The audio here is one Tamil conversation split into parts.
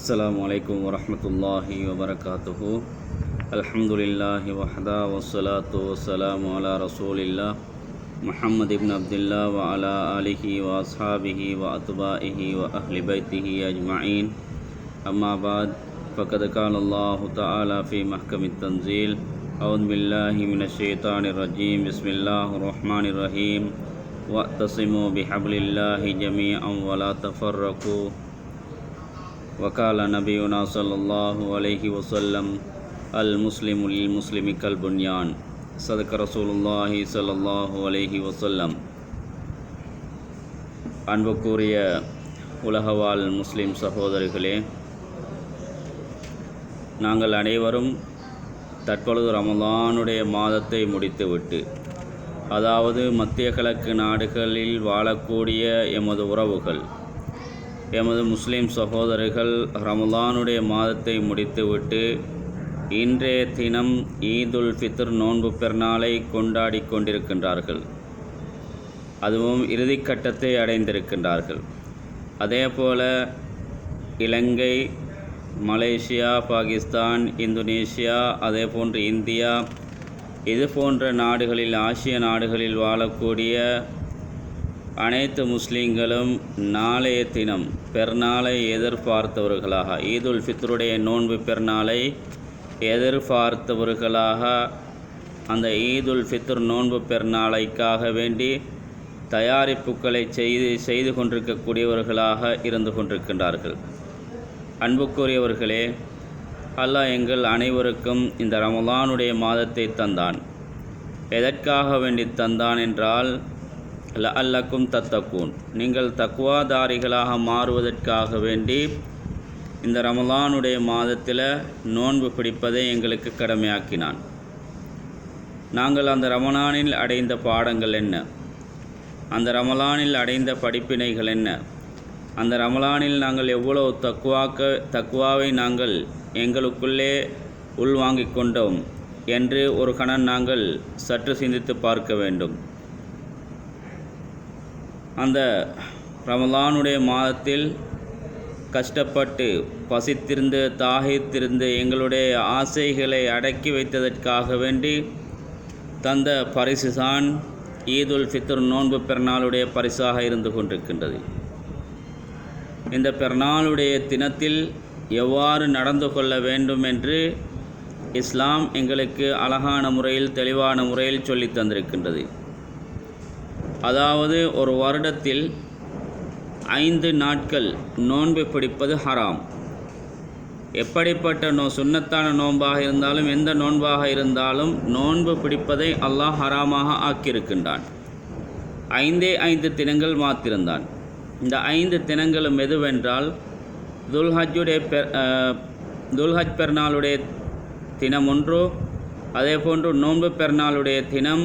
السلام عليكم ورحمة الله وبركاته. الحمد لله وحده والصلاة والسلام على رسول الله محمد بن عبد الله وعلى آله وأصحابه وأتباعه وأهل بيته أجمعين. أما بعد فقد قال الله تعالى في محكم التنزيل أعوذ بالله من الشيطان الرجيم. بسم الله الرحمن الرحيم. واعتصموا بحبل الله جميعا ولا تفرقوا. وقال نبينا صلى الله عليه وسلم المسلم للمسلم كالبنيان صدق رسول الله صلى الله عليه وسلم அன்புக்குரிய உலகவாழ் முஸ்லிம் சகோதரிகளே நாங்கள் அனைவரும் தற்பொழுது ரமலானுடைய மாதத்தை முடித்துவிட்டு அதாவது மத்திய கிழக்கு நாடுகளில் வாழக்கூடிய எமது உறவுகள் எமது முஸ்லிம் சகோதரர்கள் ரமலானுடைய மாதத்தை முடித்துவிட்டு இன்றைய தினம் ஈதுல் ஃபித்ர் நோன்பு பெருநாளை கொண்டாடி கொண்டிருக்கின்றார்கள். அதுவும் இறுதிக்கட்டத்தை அடைந்திருக்கின்றார்கள். அதேபோல இலங்கை மலேசியா பாகிஸ்தான் இந்தோனேஷியா அதே போன்று இந்தியா இது போன்ற நாடுகளில் ஆசிய நாடுகளில் வாழக்கூடிய அனைத்து முஸ்லீம்களும் நாளைய தினம் பெருநாளை எதிர்பார்த்தவர்களாக ஈதுல் ஃபித்ருடைய நோன்பு பெருநாளை எதிர்பார்த்தவர்களாக அந்த ஈதுல் ஃபித்ர் நோன்பு பெருநாளைக்காக வேண்டி தயாரிப்புகளை செய்து செய்து கொண்டிருக்கக்கூடியவர்களாக இருந்து கொண்டிருக்கின்றார்கள். அன்புக்குரியவர்களே அல்லாஹ் எங்கள் அனைவருக்கும் இந்த ரமலானுடைய மாதத்தை தந்தான். எதற்காக வேண்டி தந்தான் என்றால் அல்லக்கும் தத்தக்கூன் நீங்கள் தக்குவாதாரிகளாக மாறுவதற்காக வேண்டி இந்த ரமலானுடைய மாதத்தில் நோன்பு பிடிப்பதை எங்களுக்கு கடமையாக்கினான். நாங்கள் அந்த ரமலானில் அடைந்த பாடங்கள் என்ன? அந்த ரமலானில் அடைந்த படிப்பினைகள் என்ன? அந்த ரமலானில் நாங்கள் எவ்வளவு தக்குவாக்க தக்குவாவை நாங்கள் எங்களுக்குள்ளே உள்வாங்கிக் கொண்டோம் என்று ஒரு கணன் நாங்கள் சற்று சிந்தித்து பார்க்க வேண்டும். அந்த ரமலானுடைய மாதத்தில் கஷ்டப்பட்டு பசித்திருந்து தாகித்திருந்து எங்களுடைய ஆசைகளை அடக்கி வைத்ததற்காக வேண்டி தந்த பரிசுதான் ஈதுல் ஃபித்ர் நோன்பு பெருநாளுடைய பரிசாக இருந்து கொண்டிருக்கின்றது. இந்த பெருநாளுடைய தினத்தில் எவ்வாறு நடந்து கொள்ள வேண்டும் என்று இஸ்லாம் எங்களுக்கு அழகான முறையில் தெளிவான முறையில் சொல்லி தந்திருக்கின்றது. அதாவது ஒரு வருடத்தில் ஐந்து நாட்கள் நோன்பு பிடிப்பது ஹராம். எப்படிப்பட்ட நோ சுண்ணத்தான நோன்பாக இருந்தாலும் எந்த நோன்பாக இருந்தாலும் நோன்பு பிடிப்பதை அல்லாஹ் ஹராமாக ஆக்கியிருக்கின்றான். ஐந்தே ஐந்து தினங்கள் மாத்திருந்தான் இந்த ஐந்து தினங்களும் எதுவென்றால் துல்ஹஜ்ஜுடைய பெர் துல்ஹஜ் பெருநாளுடைய தினம் ஒன்று அதே போன்று நோன்பு பெருநாளுடைய தினம்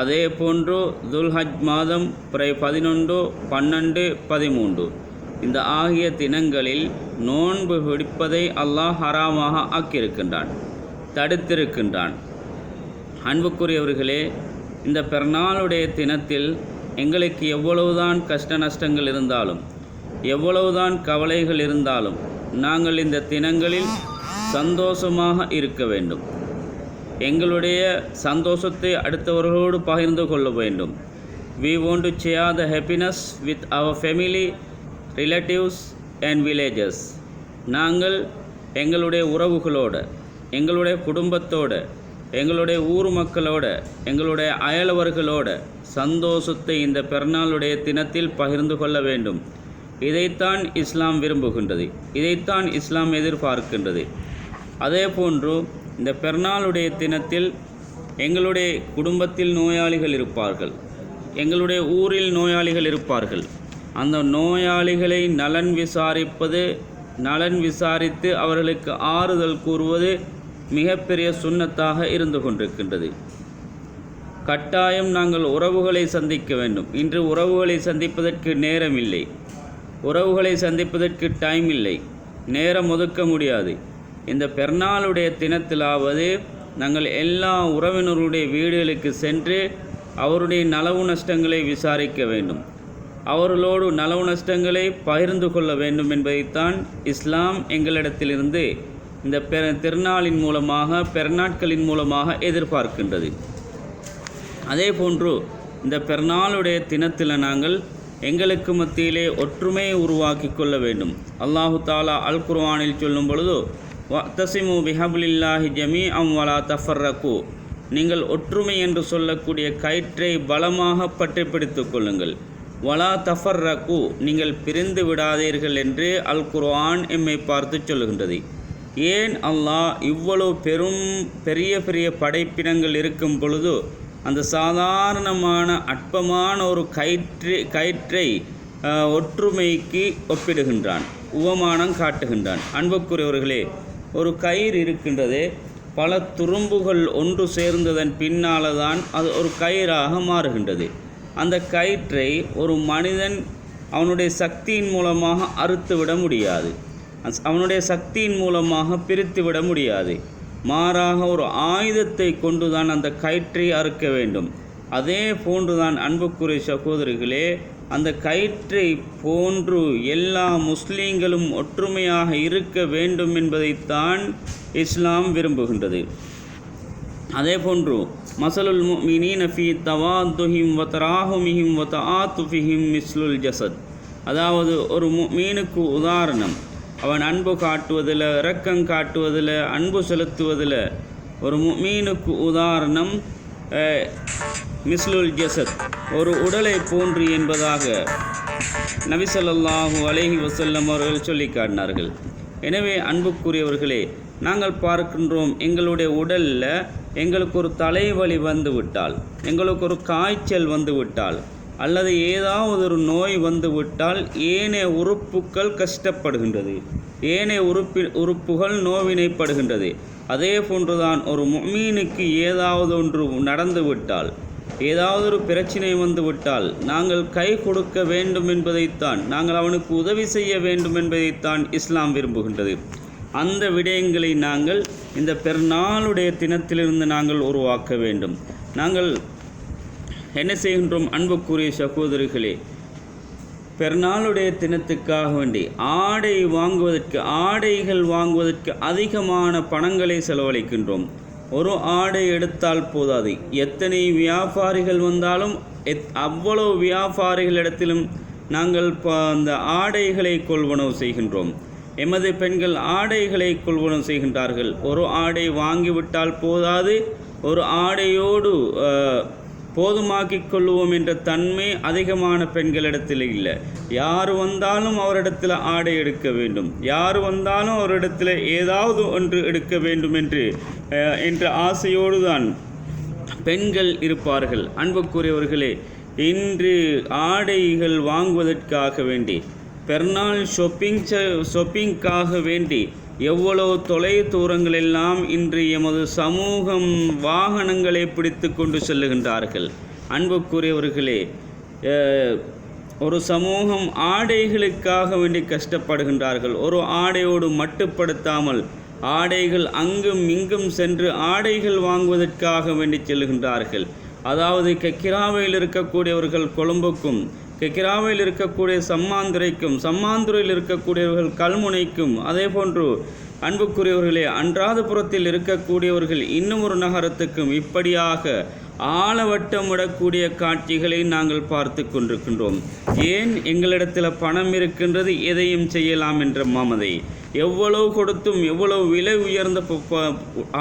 அதே போன்று துல்ஹஜ் மாதம் பிறை பதினொன்று பன்னெண்டு பதிமூன்று. இந்த ஆகிய தினங்களில் நோன்பு பிடிப்பதை அல்லாஹ் ஹராமாக ஆக்கியிருக்கின்றான் தடுத்திருக்கின்றான். அன்புக்குரியவர்களே இந்த பிறநாளுடைய தினத்தில் எங்களுக்கு எவ்வளவுதான் கஷ்ட நஷ்டங்கள் இருந்தாலும் எவ்வளவுதான் கவலைகள் இருந்தாலும் நாங்கள் இந்த தினங்களில் சந்தோஷமாக இருக்க வேண்டும். எங்களுடைய சந்தோஷத்தை அடுத்தவர்களோடு பகிர்ந்து கொள்ள வேண்டும். We want to share the happiness with our family relatives and villages நாங்கள் எங்களுடைய உறவுகளோடு எங்களுடைய குடும்பத்தோடு எங்களுடைய ஊர் மக்களோட எங்களுடைய அயலவர்களோட சந்தோஷத்தை இந்த பிறநாளுடைய தினத்தில் பகிர்ந்து கொள்ள வேண்டும். இதைத்தான் இஸ்லாம் விரும்புகின்றது. இதைத்தான் இஸ்லாம் எதிர்பார்க்கின்றது. அதே போன்று இந்த பெருநாளுடைய தினத்தில் எங்களுடைய குடும்பத்தில் நோயாளிகள் இருப்பார்கள். எங்களுடைய ஊரில் நோயாளிகள் இருப்பார்கள். அந்த நோயாளிகளை நலன் விசாரிப்பது நலன் விசாரித்து அவர்களுக்கு ஆறுதல் கூறுவது மிகப்பெரிய சுண்ணத்தாக இருந்து கொண்டிருக்கின்றது. கட்டாயம் நாங்கள் உறவுகளை சந்திக்க வேண்டும். இன்று உறவுகளை சந்திப்பதற்கு நேரம் இல்லை உறவுகளை சந்திப்பதற்கு டைம் இல்லை. நேரம் ஒதுக்க முடியாது. இந்த பெருநாளுடைய தினத்திலாவது நாங்கள் எல்லா உறவினருடைய வீடுகளுக்கு சென்று அவருடைய நலவு நஷ்டங்களை விசாரிக்க வேண்டும். அவர்களோடு நலவு நஷ்டங்களை பகிர்ந்து கொள்ள வேண்டும் என்பதைத்தான் இஸ்லாம் எங்களிடத்திலிருந்து இந்த பெ திருநாளின் மூலமாக பெருநாட்களின் மூலமாக எதிர்பார்க்கின்றது. அதே போன்று இந்த பெருநாளுடைய தினத்தில் நாங்கள் எங்களுக்கு மத்தியிலே ஒற்றுமையை உருவாக்கி கொள்ள வேண்டும். அல்லாஹு தாலா அல் குர்வானில் சொல்லும் பொழுது வத்தசிமு பிஹபுலில்லாஹி ஜமி அம் வலா தஃபர்ரகு. நீங்கள் ஒற்றுமை என்று சொல்லக்கூடிய கயிற்றை பலமாக பற்றி பிடித்து கொள்ளுங்கள். வலா தஃபர்ரகு நீங்கள் பிரிந்து விடாதீர்கள் என்று அல் குர்ஆன் எம்மை பார்த்து சொல்லுகின்றது. ஏன் அல்லாஹ் இவ்வளவு பெரும் பெரிய பெரிய படைப்பினங்கள் இருக்கும் பொழுது அந்த சாதாரணமான அற்பமான ஒரு கயிற்று கயிற்றை ஒற்றுமைக்கு ஒப்பிடுகின்றான் உவமானம் காட்டுகின்றான். அன்புக்குரியவர்களே ஒரு கயிறு இருக்கின்றது. பல துரும்புகள் ஒன்று சேர்ந்ததன் பின்னால் தான் அது ஒரு கயிறாக மாறுகின்றது. அந்த கயிற்றை ஒரு மனிதன் அவனுடைய சக்தியின் மூலமாக அறுத்துவிட முடியாது. அவனுடைய சக்தியின் மூலமாக பிரித்துவிட முடியாது. மாறாக ஒரு ஆயுதத்தை கொண்டுதான் அந்த கயிற்றை அறுக்க வேண்டும். அதே போன்றுதான் அன்புக்குரிய சகோதரிகளே அந்த கயிற்றை போன்று எல்லா முஸ்லீம்களும் ஒற்றுமையாக இருக்க வேண்டும் என்பதைத்தான் இஸ்லாம் விரும்புகின்றது. அதே போன்று மசலுல் முஃமினீன ஃபீ தவாத்துஹிம் வ தராஹுமிஹிம் வ தஆத்துஃபிஹிம் மிஸ்லுல் ஜசத். அதாவது ஒரு மீனுக்கு உதாரணம் அவன் அன்பு காட்டுவதில் இரக்கம் காட்டுவதில் அன்பு செலுத்துவதில் ஒரு மீனுக்கு உதாரணம் மிஸ்லுல் ஜெசத் ஒரு உடலை போன்று என்பதாக நபி அலேஹி வசல்லம் அவர்கள் சொல்லி காட்டினார்கள். எனவே அன்புக்குரியவர்களே நாங்கள் பார்க்கின்றோம் எங்களுடைய உடலில் எங்களுக்கு ஒரு தலைவலி வந்துவிட்டால் எங்களுக்கு ஒரு காய்ச்சல் வந்துவிட்டால் அல்லது ஏதாவது ஒரு நோய் வந்துவிட்டால் ஏனைய உறுப்புக்கள் கஷ்டப்படுகின்றது. ஏனைய உறுப்பி உறுப்புகள் நோவினைப்படுகின்றது. அதே போன்றுதான் ஒரு மொமீனுக்கு ஏதாவது ஒன்று நடந்துவிட்டால் ஏதாவது ஒரு பிரச்சனை வந்துவிட்டால் நாங்கள் கை கொடுக்க வேண்டும் என்பதைத்தான் நாங்கள் அவனுக்கு உதவி செய்ய வேண்டும் என்பதைத்தான் இஸ்லாம் விரும்புகின்றது. அந்த விடயங்களை நாங்கள் இந்த பெருநாளுடைய தினத்திலிருந்து நாங்கள் உருவாக்க வேண்டும். நாங்கள் என்ன செய்கின்றோம்? அன்புக்குரிய சகோதரிகளே பெருநாளுடைய தினத்துக்காக வேண்டி ஆடை வாங்குவதற்கு ஆடைகள் வாங்குவதற்கு அதிகமான பணங்களை செலவழிக்கின்றோம். ஒரு ஆடை எடுத்தால் போதாது. எத்தனை வியாபாரிகள் வந்தாலும் எத் அவ்வளவு வியாபாரிகளிடத்திலும் நாங்கள் ப- அந்த ஆடைகளை கொள்வனவு செய்கின்றோம். எமது பெண்கள் ஆடைகளை கொள்வனவு செய்கின்றார்கள். ஒரு ஆடை வாங்கிவிட்டால் போதாது. ஒரு ஆடையோடு போதுமாக்கிக் கொள்வோம் என்ற தன்மை அதிகமான பெண்களிடத்தில் இல்லை. யார் வந்தாலும் அவரிடத்தில் ஆடை எடுக்க வேண்டும். யார் வந்தாலும் அவரிடத்தில் ஏதாவது ஒன்று எடுக்க வேண்டும் என்று என்ற ஆசையோடு தான் பெண்கள் இருப்பார்கள். அன்புக்குரியவர்களே இன்று ஆடைகள் வாங்குவதற்காக வேண்டி பெருநாள் ஷொப்பிங் ஷொப்பிங்காக வேண்டி எவ்வளவு தொலை தூரங்களெல்லாம் இன்று எமது சமூகம் வாகனங்களை பிடித்து கொண்டு செல்லுகின்றார்கள். அன்புக்குரியவர்களே ஒரு சமூகம் ஆடைகளுக்காக வேண்டி கஷ்டப்படுகின்றார்கள். ஒரு ஆடையோடு மட்டுப்படுத்தாமல் ஆடைகள் அங்கும் இங்கும் சென்று ஆடைகள் வாங்குவதற்காக வேண்டி செல்லுகின்றார்கள். அதாவது கக்கிராவையில் இருக்கக்கூடியவர்கள் கொழும்புக்கும் கிராவில் இருக்கக்கூடிய சம்மாந்துரைக்கும் சம்மாந்துரையில் இருக்கக்கூடியவர்கள் கல்முனைக்கும் அதே போன்று அன்புக்குரியவர்களே அன்றாதபுரத்தில் இருக்கக்கூடியவர்கள் இன்னும் ஒரு நகரத்துக்கும் இப்படியாக ஆளவட்டம் விடக்கூடிய காட்சிகளை நாங்கள் பார்த்து கொண்டிருக்கின்றோம். ஏன் எங்களிடத்தில் பணம் இருக்கின்றது எதையும் செய்யலாம் என்ற மாமதை. எவ்வளவு கொடுத்தும் எவ்வளவு விலை உயர்ந்த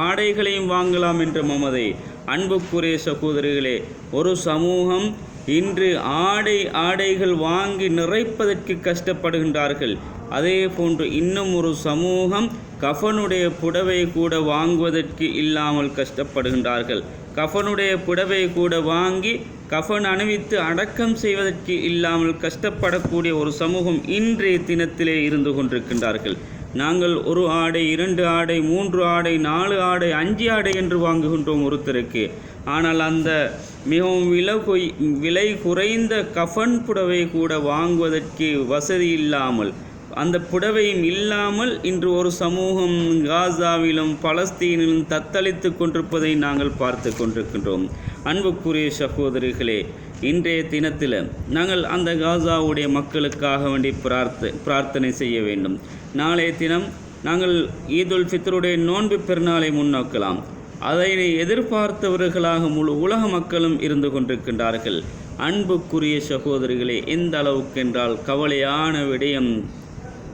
ஆடைகளையும் வாங்கலாம் என்ற மமதை. அன்புக்குரிய சகோதரிகளே ஒரு சமூகம் இன்று ஆடை ஆடைகள் வாங்கி நிறைப்பதற்கு கஷ்டப்படுகின்றார்கள். அதே போன்று இன்னும் ஒரு சமூகம் கஃனுடைய புடவை கூட வாங்குவதற்கு இல்லாமல் கஷ்டப்படுகின்றார்கள். கஃனுடைய புடவை கூட வாங்கி கஃன் அணிவித்து அடக்கம் செய்வதற்கு இல்லாமல் கஷ்டப்படக்கூடிய ஒரு சமூகம் இன்றைய தினத்திலே இருந்து கொண்டிருக்கின்றார்கள். நாங்கள் ஒரு ஆடை இரண்டு ஆடை மூன்று ஆடை நாலு ஆடை அஞ்சு ஆடை என்று வாங்குகின்றோம் ஒருத்தருக்கு. ஆனால் அந்த மிகவும் விலை கொய்- விலை குறைந்த கஃன் புடவை கூட வாங்குவதற்கு வசதி இல்லாமல் அந்த புடவையும் இல்லாமல் இன்று ஒரு சமூகம் காசாவிலும் பலஸ்தீனிலும் தத்தளித்து கொண்டிருப்பதை நாங்கள் பார்த்து கொண்டிருக்கின்றோம். அன்புக்குரிய சகோதரிகளே இன்றைய தினத்தில் நாங்கள் அந்த காசாவுடைய மக்களுக்காக வேண்டி பிரார்த்த பிரார்த்தனை செய்ய வேண்டும். நாளைய தினம் நாங்கள் ஈதுல் ஃபித்ருடைய நோன்பு பெருநாளை முன்னோக்கலாம். அதனை எதிர்பார்த்தவர்களாக முழு உலக மக்களும் இருந்து கொண்டிருக்கின்றார்கள். அன்புக்குரிய சகோதரிகளே எந்த அளவுக்கு என்றால் கவலையான விடயம்.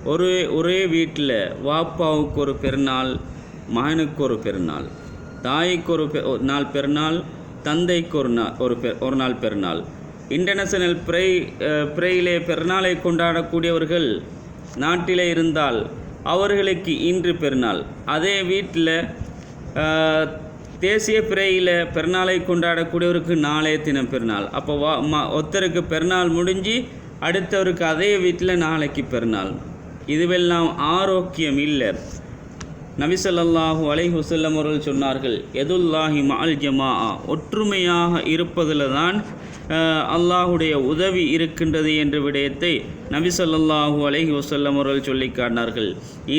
ஒரே ஒரே வீட்டில் வாப்பாவுக்கு ஒரு பெருநாள் மகனுக்கு ஒரு பெருநாள் தாய்க்கு ஒரு பெ- நாள் பெருநாள் தந்தைக்கு ஒரு நாள் ஒரு பெ ஒரு நாள் பெருநாள். இன்டர்நேஷனல் பிரை பிரையிலே பிறையிலே பெருநாளை கொண்டாடக்கூடியவர்கள் நாட்டிலே இருந்தால் அவர்களுக்கு இன்று பெருநாள். அதே வீட்டில் தேசிய பிறையில் பெருநாளை கொண்டாடக்கூடியவருக்கு நாளைய தினம் பெருநாள். அப்போ வா ம ஒருத்தருக்கு பெருநாள் முடிஞ்சு அடுத்தவருக்கு அதே வீட்டில் நாளைக்கு பெருநாள். இதுவெல்லாம் ஆரோக்கியம் இல்லை. நபிசல்லாஹு அலை வஸல்லம் அவர்கள் சொன்னார்கள் எதுல்லாஹி மால் ஜமா ஒற்றுமையாக இருப்பதில் தான் அல்லாஹுடைய உதவி இருக்கின்றது என்ற விடயத்தை நபிசல்லாஹு அலைஹி வஸல்லம் அவர்கள் சொல்லி காட்டினார்கள்.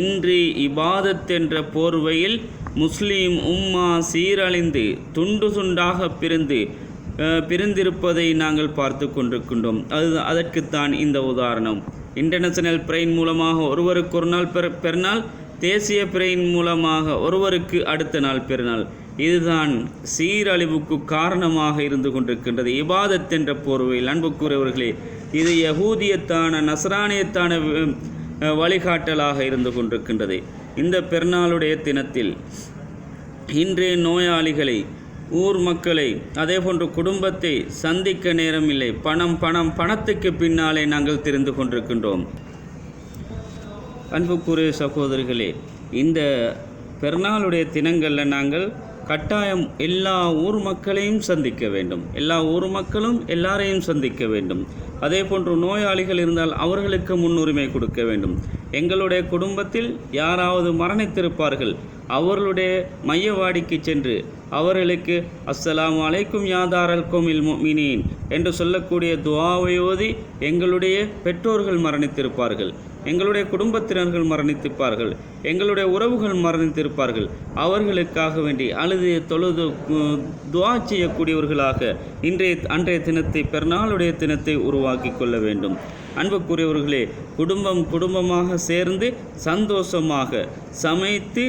இன்று இபாதத் என்ற போர்வையில் முஸ்லீம் உம்மா சீரழிந்து துண்டு துண்டாக பிரிந்து பிரிந்திருப்பதை நாங்கள் பார்த்து கொண்டிருக்கின்றோம். அது அதற்குத்தான் இந்த உதாரணம். இன்டர்நேஷனல் பிரெயின் மூலமாக ஒருவருக்கு ஒரு நாள் பெற பெருநாள் தேசிய பிரெயின் மூலமாக ஒருவருக்கு அடுத்த நாள் பெருநாள். இதுதான் சீரழிவுக்கு காரணமாக இருந்து கொண்டிருக்கின்றது. இபாதத் என்ற போர்வையில் அன்புக்குரியவர்களே இது யகூதியத்தான நசரானியத்தான வழிகாட்டலாக இருந்து கொண்டிருக்கின்றது. இந்த பெருநாளுடைய தினத்தில் இன்றைய நோயாளிகளை ஊர் மக்களை அதேபோன்று குடும்பத்தை சந்திக்க நேரமில்லை. பணம் பணம் பணத்துக்கு பின்னாலே நாங்கள் தெரிந்து கொண்டிருக்கின்றோம். அன்புக்குரிய சகோதரிகளே இந்த பெருநாளுடைய தினங்களில் நாங்கள் கட்டாயம் எல்லா ஊர் மக்களையும் சந்திக்க வேண்டும். எல்லா ஊர் மக்களும் எல்லாரையும் சந்திக்க வேண்டும். அதே போன்று நோயாளிகள் இருந்தால் அவர்களுக்கு முன்னுரிமை கொடுக்க வேண்டும். எங்களுடைய குடும்பத்தில் யாராவது மரணித்திருப்பார்கள் அவர்களுடைய மையவாடிக்கு சென்று அவர்களுக்கு அஸ்ஸலாம் அலைக்கும் யாதாரல் கோமில் முஃமினீன் என்று சொல்லக்கூடிய துவாவை ஓதி எங்களுடைய பெற்றோர்கள் மரணித்திருப்பார்கள் எங்களுடைய குடும்பத்தினர்கள் மரணித்திருப்பார்கள் எங்களுடைய உறவுகள் மரணித்திருப்பார்கள். அவர்களுக்காக வேண்டி அழுது தொழுது துவா செய்யக்கூடியவர்களாக இன்றைய அன்றைய தினத்தை பெருநாளுடைய தினத்தை உருவாக்கி கொள்ள வேண்டும். அன்புக்குரியவர்களே குடும்பம் குடும்பமாக சேர்ந்து சந்தோஷமாக சமைத்து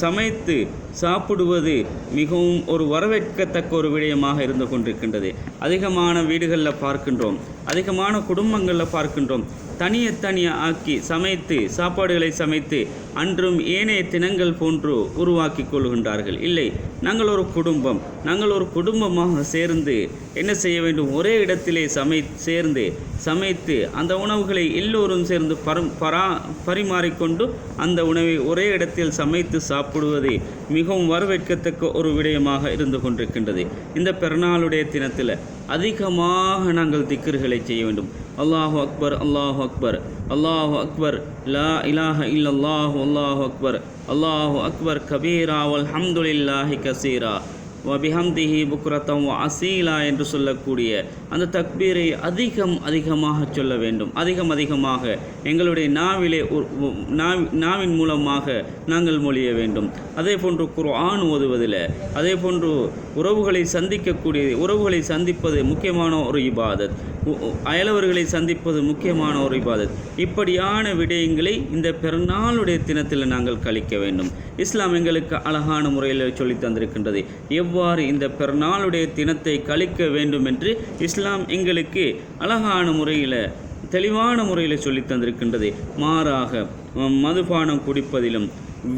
சமைத்து சாப்பிடுவது மிகவும் ஒரு வரவேற்கத்தக்க ஒரு விடயமாக இருந்து கொண்டிருக்கின்றது. அதிகமான வீடுகளில் பார்க்கின்றோம். அதிகமான குடும்பங்களில் பார்க்கின்றோம். தனியத்தனியாக ஆக்கி சமைத்து சாப்பாடுகளை சமைத்து அன்றும் ஏனைய தினங்கள் போன்று உருவாக்கி கொள்கின்றார்கள். இல்லை நாங்கள் ஒரு குடும்பம். நாங்கள் ஒரு குடும்பமாக சேர்ந்து என்ன செய்ய வேண்டும்? ஒரே இடத்திலே சமை சேர்ந்து சமைத்து அந்த உணவுகளை எல்லோரும் சேர்ந்து பரம் பரா பரிமாறிக்கொண்டு அந்த உணவை ஒரே இடத்தில் சமைத்து சாப்பிடுவது மிகவும் வரவேற்கத்தக்க ஒரு விடயமாக இருந்து கொண்டிருக்கின்றது. இந்த பெருநாளுடைய தினத்தில் அதிகமாக நாங்கள் திக்கர்களை செய்ய வேண்டும். அல்லாஹு அக்பர் அல்லாஹு அக்பர் அல்லாஹு அக்பர் லா இலாஹ இல்லல்லாஹு அல்லாஹு அக்பர் அல்லாஹு அக்பர் கபீரா வல்ஹம்துலில்லாஹி கசீரா வபிஹம்திஹி புக்ரத்தம் அசீலா என்று சொல்லக்கூடிய அந்த தக்பீரை அதிகம் அதிகமாக சொல்ல வேண்டும். அதிகம் அதிகமாக எங்களுடைய நாவிலே நாவின் மூலமாக நாங்கள் மொழிய வேண்டும். அதே போன்று குர்ஆன் ஓதுவதில் அதே போன்று உறவுகளை சந்திக்கக்கூடிய உறவுகளை சந்திப்பது முக்கியமான ஒரு இபாதத். உ- அயலவர்களை சந்திப்பது முக்கியமான ஒரு இபாதத். இப்படியான விடயங்களை இந்த பெருநாளுடைய தினத்தில் நாங்கள் கழிக்க வேண்டும். இஸ்லாம் எங்களுக்கு அழகான முறையில் சொல்லி தந்திருக்கின்றது. எவ்வாறு இந்த பெருநாளுடைய தினத்தை கழிக்க வேண்டும் என்று இஸ்லாம் எங்களுக்கு அழகான முறையில் தெளிவான முறையில் சொல்லி தந்திருக்கின்றது. மாறாக மதுபானம் குடிப்பதிலும்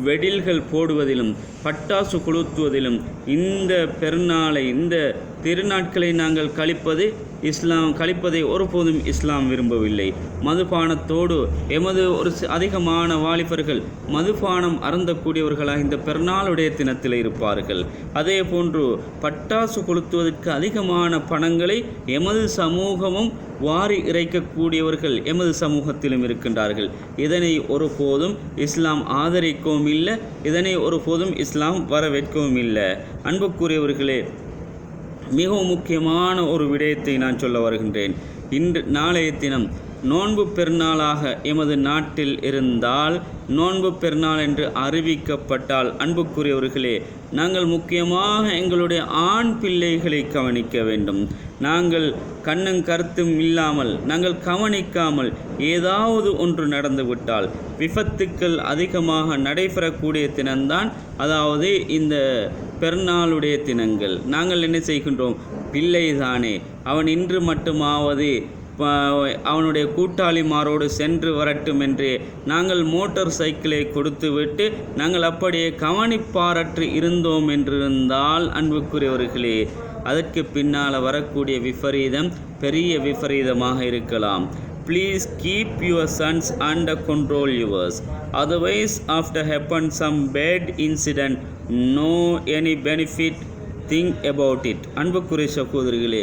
வெடில்கள் போடுவதிலும் பட்டாசு கொளுத்துவதிலும் இந்த பெருநாளை இந்த திருநாட்களை நாங்கள் கழிப்பது இஸ்லாம் கழிப்பதை ஒருபோதும் இஸ்லாம் விரும்பவில்லை. மதுபானத்தோடு எமது ஒரு அதிகமான வாலிபர்கள் மதுபானம் அருந்தக்கூடியவர்களாக இந்த பெருநாளுடைய தினத்தில் இருப்பார்கள். அதே போன்று பட்டாசு கொளுத்துவதற்கு அதிகமான பணங்களை எமது சமூகமும் வாரி இறைக்கக்கூடியவர்கள் எமது சமூகத்திலும் இருக்கின்றார்கள். இதனை ஒருபோதும் இஸ்லாம் ஆதரிக்கவும் இல்லை இதனை ஒருபோதும் இஸ்லாம் வரவேற்கவும் இல்லை. அன்புக்குரியவர்களே மிகவும் முக்கியமான ஒரு விடயத்தை நான் சொல்ல வருகின்றேன். இன்று நாளைய தினம் நோன்பு பெருநாளாக எமது நாட்டில் இருந்தால் நோன்பு பெருநாள் என்று அறிவிக்கப்பட்டால். அன்புக்குரியவர்களே நாங்கள் முக்கியமாக எங்களுடைய ஆண் பிள்ளைகளை கவனிக்க வேண்டும். நாங்கள் கண்ணும் கருத்தும் இல்லாமல் நாங்கள் கவனிக்காமல் ஏதாவது ஒன்று நடந்துவிட்டால் விபத்துக்கள் அதிகமாக நடைபெறக்கூடிய தினம்தான் அதாவது இந்த பெருநாளுடைய தினங்கள். நாங்கள் என்ன செய்கின்றோம்? பிள்ளைதானே அவன் இன்று மட்டுமாவது அவனுடைய கூட்டாளிமாரோடு சென்று வரட்டும் என்று நாங்கள் மோட்டார் சைக்கிளை கொடுத்துவிட்டு நாங்கள் அப்படியே கவனிப்பாரற்று இருந்தோம் என்றிருந்தால் அன்புக்குரியவர்களே அதற்கு பின்னால் வரக்கூடிய விபரீதம் பெரிய விபரீதமாக இருக்கலாம். Please keep your sons under control yours otherwise after happen some bad incident no any benefit think about it அன்புக்குரிய சகோதரிகளே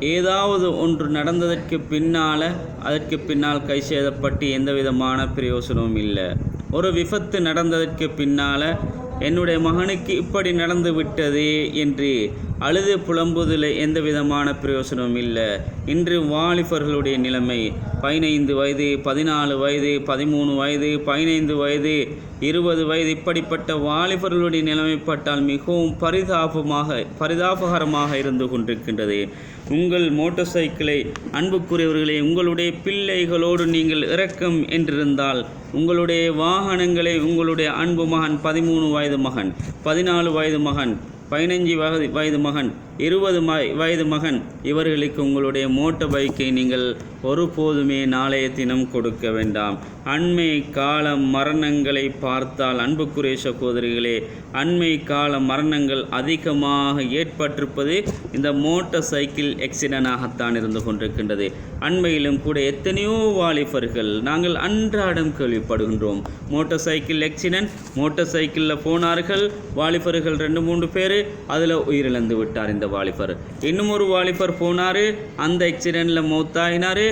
ஏதாவது ஒன்று நடந்ததற்கு பின்னால் அதற்கு பின்னால் கை சேதப்பட்டு எந்த விதமான பிரயோசனமும் இல்லை. ஒரு விபத்து நடந்ததற்கு பின்னால் என்னுடைய மகனுக்கு இப்படி நடந்து விட்டது என்று அழுது புலம்புவதில் எந்த விதமான பிரயோசனமும் இல்லை. இன்று வாலிபர்களுடைய நிலைமை பதினைந்து வயது பதினாலு வயது பதிமூணு வயது பதினைந்து வயது இருபது வயது இப்படிப்பட்ட வாலிபர்களுடைய நிலைமைப்பட்டால் மிகவும் பரிதாபமாக பரிதாபகரமாக இருந்து கொண்டிருக்கின்றது. உங்கள் மோட்டார் சைக்கிளை அன்புக்குரியவர்களே உங்களுடைய பிள்ளைகளோடு நீங்கள் இறக்கம் என்றிருந்தால் உங்களுடைய வாகனங்களை உங்களுடைய அன்பு மகன் பதிமூணு வயது மகன் பதினாலு வயது மகன் பதினஞ்சு வயது வயது மகன். இருபது ம- வயது மகன். இவர்களுக்கு உங்களுடைய மோட்டார் பைக்கை நீங்கள் ஒருபோதுமே நாளைய தினம் கொடுக்க வேண்டாம். அண்மை கால மரணங்களை பார்த்தால் அன்புக்குரிய சகோதரிகளே அண்மை கால மரணங்கள் அதிகமாக ஏற்பட்டிருப்பது இந்த மோட்டார் சைக்கிள் ஆக்சிடென்டாகத்தான் இருந்து கொண்டிருக்கின்றது. அண்மையிலும் கூட எத்தனையோ வாலிபர்கள் நாங்கள் அன்றாடம் கேள்விப்படுகின்றோம். மோட்டார் சைக்கிள் எக்சிடென்ட் மோட்டார் சைக்கிளில் போனார்கள் வாலிபர்கள் ரெண்டு மூன்று பேர் அதில் உயிரிழந்து விட்டார். இந்த வாலிபர். இன்னும் ஒரு வாலிபர் போனார் அந்த ஆக்சிடெண்ட்டில் மௌத்தாகினார்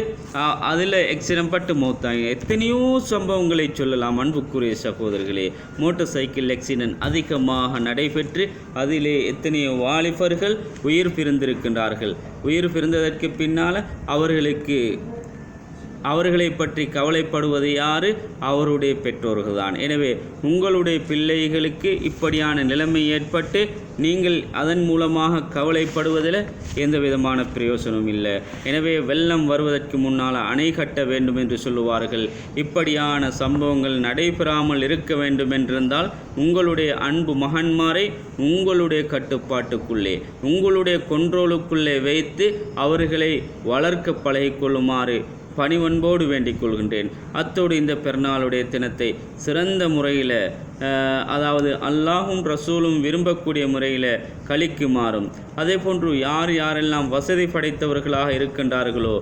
அதில் ஆக்சிடென்ட் பட்டு மௌத்தாகி எத்தனையோ சம்பவங்களை சொல்லலாம் அன்புக்குரிய சகோதரர்களே. மோட்டார் சைக்கிள் ஆக்சிடென்ட் அதிகமாக நடைபெற்று அதிலே எத்தனையோ வாலிபர்கள் உயிர் பிரிந்திருக்கின்றார்கள். உயிர் பிரிந்ததற்கு பின்னால் அவர்களுக்கு அவர்களை பற்றி கவலைப்படுவது யாரு? அவருடைய பெற்றோர்கள் தான் எனவே உங்களுடைய பிள்ளைகளுக்கு இப்படியான நிலைமை ஏற்பட்டு நீங்கள் அதன் மூலமாக கவலைப்படுவதில் எந்த விதமான பிரயோசனமும் இல்லை. எனவே வெள்ளம் வருவதற்கு முன்னால் அணை கட்ட வேண்டும் என்று சொல்லுவார்கள். இப்படியான சம்பவங்கள் நடைபெறாமல் இருக்க வேண்டும் என்றிருந்தால் உங்களுடைய அன்பு மகன்மாரை உங்களுடைய கட்டுப்பாட்டுக்குள்ளே உங்களுடைய கொன்றோலுக்குள்ளே வைத்து அவர்களை வளர்க்க பழகிக்கொள்ளுமாறு பணிவன்போடு வேண்டிக் கொள்கின்றேன். அத்தோடு இந்த பெருநாளுடைய தினத்தை சிறந்த முறையில் அதாவது அல்லாஹும் ரசூலும் விரும்பக்கூடிய முறையில் கழிக்குமாறும். அதே போன்று யார் யாரெல்லாம் வசதி படைத்தவர்களாக இருக்கின்றார்களோ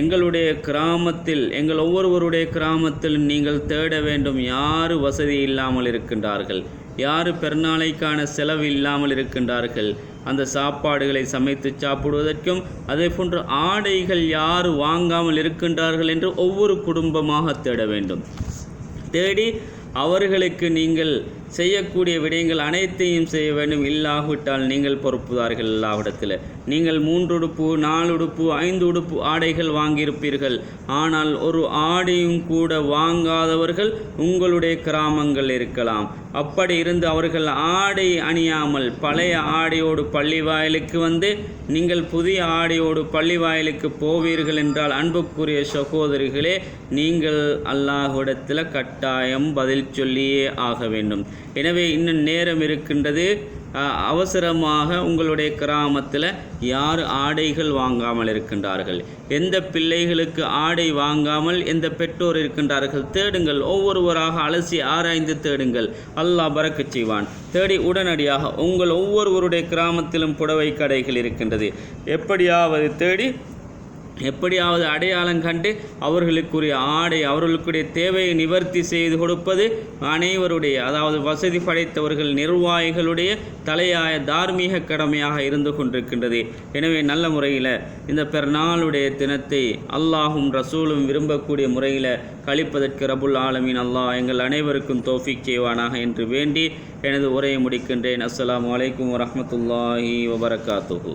எங்களுடைய கிராமத்தில் எங்கள் ஒவ்வொருவருடைய கிராமத்தில் நீங்கள் தேட வேண்டும் யார் வசதி இல்லாமல் இருக்கின்றார்கள். யார் பெருநாளைக்கான செலவு இல்லாமல் இருக்கின்றார்கள். அந்த சாப்பாடுகளை சமைத்து சாப்பிடுவதற்கும் அதே போன்று ஆடைகள் யார் வாங்காமல் இருக்கின்றார்கள் என்று ஒவ்வொரு குடும்பமாக தேட வேண்டும். தேடி அவர்களுக்கு நீங்கள் செய்யக்கூடிய விடயங்கள் அனைத்தையும் செய்ய வேண்டும். இல்லாவிட்டால் நீங்கள் பொறுப்புதார்கள் எல்லாவிடத்தில் நீங்கள் மூன்று உடுப்பு நாலு உடுப்பு ஐந்து உடுப்பு ஆடைகள் வாங்கியிருப்பீர்கள். ஆனால் ஒரு ஆடையும் கூட வாங்காதவர்கள் உங்களுடைய கிராமங்கள் இருக்கலாம். அப்படி இருந்து அவர்கள் ஆடை அணியாமல் பழைய ஆடையோடு பள்ளி வாயிலுக்கு வந்து நீங்கள் புதிய ஆடையோடு பள்ளி வாயிலுக்கு போவீர்கள் என்றால் அன்புக்குரிய சகோதரிகளே நீங்கள் அல்லாஹ்விடத்தில் கட்டாயம் பதில் சொல்லியே ஆக வேண்டும். எனவே இன்னும் நேரம் இருக்கின்றது. அவசரமாக உங்களுடைய கிராமத்தில் யார் ஆடைகள் வாங்காமல் இருக்கின்றார்கள்? எந்த பிள்ளைகளுக்கு ஆடை வாங்காமல் எந்த பெற்றோர் இருக்கின்றார்கள்? தேடுங்கள். ஒவ்வொருவராக அலசி ஆராய்ந்து தேடுங்கள். அல்லாஹ் பறக்கச் செய்வான். தேடி உடனடியாக உங்கள் ஒவ்வொருவருடைய கிராமத்திலும் புடவை கடைகள் இருக்கின்றது. எப்படியாவது தேடி எப்படியாவது அடையாளம் கண்டு அவர்களுக்குரிய ஆடை அவர்களுக்குரிய தேவையை நிவர்த்தி செய்து கொடுப்பது அனைவருடைய அதாவது வசதி படைத்தவர்கள் நிர்வாகிகளுடைய தலையாய தார்மீக கடமையாக இருந்து கொண்டிருக்கின்றது. எனவே நல்ல முறையில் இந்த பெருநாளுடைய தினத்தை அல்லாஹும் ரசூலும் விரும்பக்கூடிய முறையில் கழிப்பதற்கு ரபுல் ஆலமீன் அல்லாஹ் எங்கள் அனைவருக்கும் தோஃபிக் செய்வானாக என்று வேண்டி எனது உரையை முடிக்கின்றேன். அஸ்லாம் வலைக்கம் வரமத்துல்லாஹி வபரகாத்துஹு.